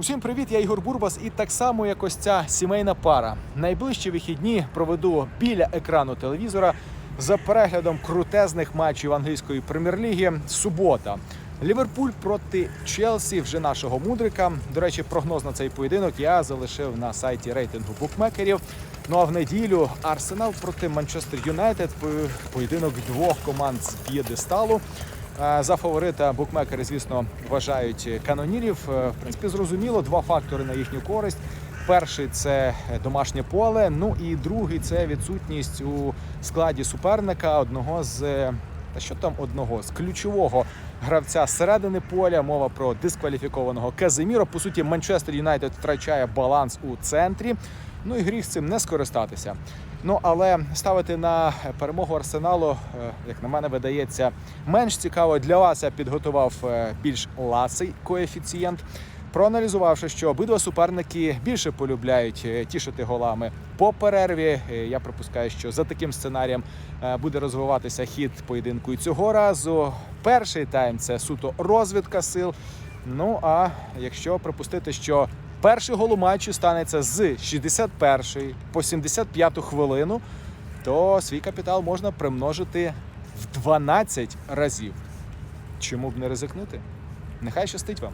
Усім привіт, я Ігор Бурбас, і так само як ось ця сімейна пара. Найближчі вихідні проведу біля екрану телевізора за переглядом крутезних матчів англійської прем'єр-ліги. Субота. Ліверпуль проти Челсі, вже нашого мудрика. До речі, прогноз на цей поєдинок я залишив на сайті рейтингу букмекерів. Ну а в неділю Арсенал проти Манчестер Юнайтед. Поєдинок двох команд з п'єдесталу. За фаворита букмекери, звісно, вважають канонірів. Е, В принципі, зрозуміло, два фактори на їхню користь. Перший це домашнє поле. Ну і другий це відсутність у складі суперника одного з е, та що там одного з ключового гравця середини поля. Мова про дискваліфікованого Казиміро. По суті, Манчестер Юнайтед втрачає баланс у центрі. Ну і гріх з цим не скористатися. Ну але ставити на перемогу арсеналу, е, як на мене видається, менш цікаво для вас. Я підготував е, більш ласий коефіцієнт. Проаналізувавши, що обидва суперники більше полюбляють е, тішити голами по перерві. Я припускаю, що за таким сценарієм буде розвиватися хід поєдинку і цього разу. Перший тайм це суто розвідка сил. Ну а якщо припустити, що перший гол у матчі станеться з 61 по 75 хвилину, то свій капітал можна примножити в 12 разів. Чому б не ризикнути? Нехай щастить вам.